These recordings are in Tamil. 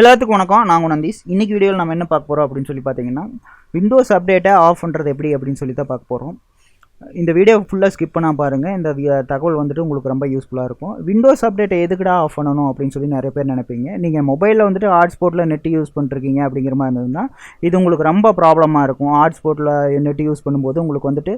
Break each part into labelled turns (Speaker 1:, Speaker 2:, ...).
Speaker 1: எல்லாத்துக்கும் வணக்கம். நாங்கள் நந்தீஸ் இன்னைக்கு வீடியோவில் நம்ம என்ன பார்க்க போகிறோம் அப்படின்னு சொல்லி பார்த்தீங்கன்னா விண்டோஸ் அப்டேட்டை ஆஃப் பண்ணுறது எப்படி அப்படின்னு சொல்லி தான் பார்க்க போகிறோம் இந்த வீடியோ ஃபுல்லாக ஸ்கிப் பண்ணால் பாருங்கள் இந்த தகவல் வந்துட்டு உங்களுக்கு ரொம்ப யூஸ்ஃபுல்லாக இருக்கும். விண்டோஸ் அப்டேட்டை எதுக்குடா ஆஃப் பண்ணணும் அப்படின்னு சொல்லி நிறைய பேர் நினைப்பீங்க. நீங்கள் மொபைலில் வந்துட்டு ஹாட்ஸ்பாட்டில் நெட் யூஸ் பண்ணிருக்கீங்க அப்படிங்கிற மாதிரி இருந்ததுன்னா இது உங்களுக்கு ரொம்ப ப்ராப்ளமாக இருக்கும். ஹாட்ஸ்பாட்டில் நெட் யூஸ் பண்ணும்போது உங்களுக்கு வந்துட்டு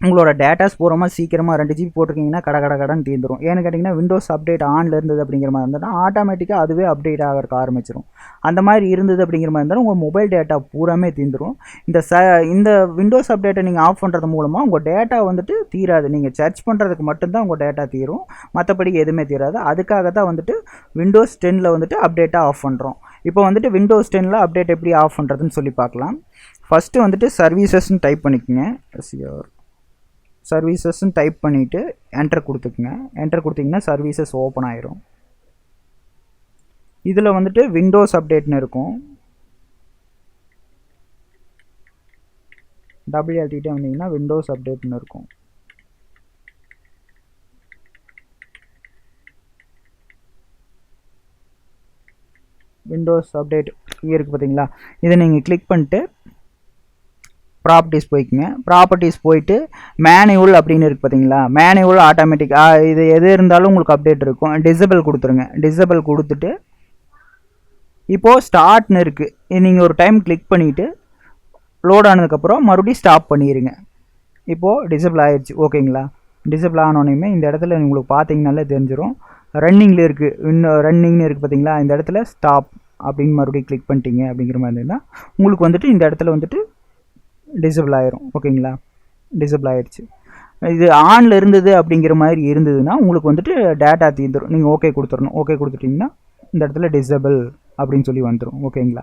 Speaker 1: உங்களோட டேட்டாஸ் பூரமாக சீக்கிரமாக ரெண்டு ஜிபி போட்டிருக்கீங்கன்னா கட கடை கடன் தீர்ந்துரும் ஏன்னு கேட்டிங்கன்னா விண்டோஸ் அப்டேட் ஆனில் இருந்தது அப்படிங்கிற மாதிரி இருந்தாலும் ஆட்டோமேட்டிக்காக அதுவே அப்டேட் ஆகிறதுக்கு ஆரம்பிச்சிடும் அந்த மாதிரி இருந்தது அப்படிங்கிற மாதிரி இருந்தாலும் உங்கள் மொபைல் டேட்டா பூராமே தீர்ந்துரும் இந்த ச இந்த விண்டோஸ் அப்டேட்டை நீங்கள் ஆஃப் பண்ணுறது மூலமாக உங்கள் டேட்டா வந்துட்டு தீராது. நீங்கள் சர்ச் பண்ணுறதுக்கு மட்டும்தான் உங்கள் டேட்டா தீரும். மற்றபடி எதுவுமே தீராது. அதுக்காக தான் வந்துட்டு விண்டோஸ் டென்னில் வந்துட்டு அப்டேட்டாக ஆஃப் பண்ணுறோம் இப்போ வந்துட்டு விண்டோஸ் டென்னில் அப்டேட் எப்படி ஆஃப் பண்ணுறதுன்னு சொல்லி பார்க்கலாம். ஃபஸ்ட்டு வந்துட்டு சர்வீசஸ்ன்னு டைப் பண்ணிக்கோங்க. சிஆர் சர்வீசஸ்ன்னு டைப் பண்ணிவிட்டு என்டர் கொடுத்துக்குங்க. என்டர் கொடுத்தீங்கன்னா சர்வீசஸ் ஓப்பன் ஆயிரும். இதில் வந்துட்டு விண்டோஸ் அப்டேட்னு இருக்கும். டபுள் எழுத்திட்டே வந்தீங்கன்னா விண்டோஸ் அப்டேட்னு இருக்கும். விண்டோஸ் அப்டேட் இருக்குது பார்த்தீங்களா? இதை நீங்கள் கிளிக் பண்ணிட்டு ப்ராப்பர்ட்டிஸ் போய்க்குங்க. ப்ராப்பர்ட்டிஸ் போயிட்டு மேனுவல் அப்படின்னு இருக்குது பார்த்தீங்களா மேனுவல் ஆட்டோமேட்டிக் இது எது இருந்தாலும் உங்களுக்கு அப்டேட் இருக்கும். டிசபிள் கொடுத்துருங்க. டிசபிள் கொடுத்துட்டு இப்போது ஸ்டார்ட்னு இருக்குது நீங்கள் ஒரு டைம் கிளிக் பண்ணிவிட்டு லோட் ஆனதுக்கப்புறம் மறுபடியும் ஸ்டாப் பண்ணிடுங்க இப்போது டிசபிள் ஆயிடுச்சு ஓகேங்களா டிசபிள் ஆனோனையுமே இந்த இடத்துல உங்களுக்கு பார்த்தீங்கனாலே தெரிஞ்சிடும் ரன்னிங்கில் இருக்குது இன்னும் ரன்னிங்னு இருக்குது பார்த்தீங்களா இந்த இடத்துல ஸ்டாப் அப்படின்னு மறுபடியும் கிளிக் பண்ணிட்டீங்க அப்படிங்கிற மாதிரி இருந்ததுன்னா உங்களுக்கு வந்துட்டு இந்த இடத்துல வந்துட்டு டிசபிள் ஆயிரும். ஓகேங்களா டிசபிள் ஆயிடுச்சு. இது ஆனில் இருந்தது அப்படிங்கிற மாதிரி இருந்ததுன்னா உங்களுக்கு வந்துட்டு டேட்டா தீர்ந்துடும் நீங்கள் ஓகே கொடுத்துடணும். ஓகே கொடுத்துட்டிங்கன்னா இந்த இடத்துல டிசபிள் அப்படின்னு சொல்லி வந்துடும் ஓகேங்களா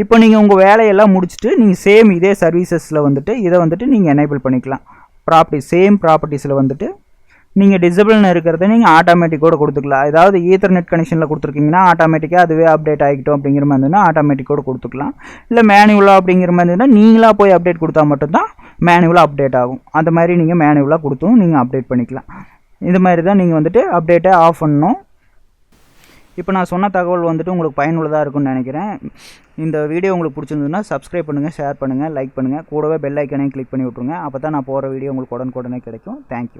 Speaker 1: இப்போ நீங்கள் உங்கள் வேலையெல்லாம் முடிச்சுட்டு நீங்கள் சேம் இதே சர்வீசஸில் வந்துட்டு இதை வந்துட்டு நீங்கள் எனேபிள் பண்ணிக்கலாம். ப்ராப்பர்ட்டி சேம் ப்ராப்பர்ட்டிஸில் வந்துட்டு நீங்கள் டிசபிள்னு இருக்கிறத நீங்கள் ஆட்டோமேட்டிக்கோட கொடுத்துக்கலாம். ஏதாவது ஈத்தர்நெட் கனெக்ஷனில் கொடுத்துருக்கீங்கன்னா ஆட்டோமேட்டிக்காக அதுவே அப்டேட் ஆகிட்டோம் அப்படிங்கிற மாதிரி இருந்ததுன்னா ஆட்டோமேட்டிக்கோட கொடுத்துக்கலாம். இல்லை மேனுவலாக அப்படிங்கிற மாதிரி இருந்ததுன்னா நீங்களாக போய் அப்டேட் கொடுத்தா மட்டும்தான் மேனுவலாக அப்டேட் ஆகும். அந்த மாதிரி நீங்கள் மேனுவலாக கொடுத்தும் நீங்கள் அப்டேட் பண்ணிக்கலாம். இந்த மாதிரி தான் நீங்கள் வந்துட்டு அப்டேட்டை ஆஃப் பண்ணணும். இப்போ நான் சொன்ன தகவல் வந்துட்டு உங்களுக்கு பயனுள்ளதாக இருக்கும்னு நினைக்கிறேன். இந்த வீடியோ உங்களுக்கு பிடிச்சிருந்ததுன்னா சப்ஸ்கிரைப் பண்ணுங்கள் ஷேர் பண்ணுங்கள் லைக் பண்ணுங்கள் கூடவே பெல் ஐக்கனையும் கிளிக் பண்ணி விட்ருங்க அப்போ தான் நான் போகிற வீடியோ உங்களுக்கு உடனுக்குடனே கிடைக்கும். தேங்க்யூ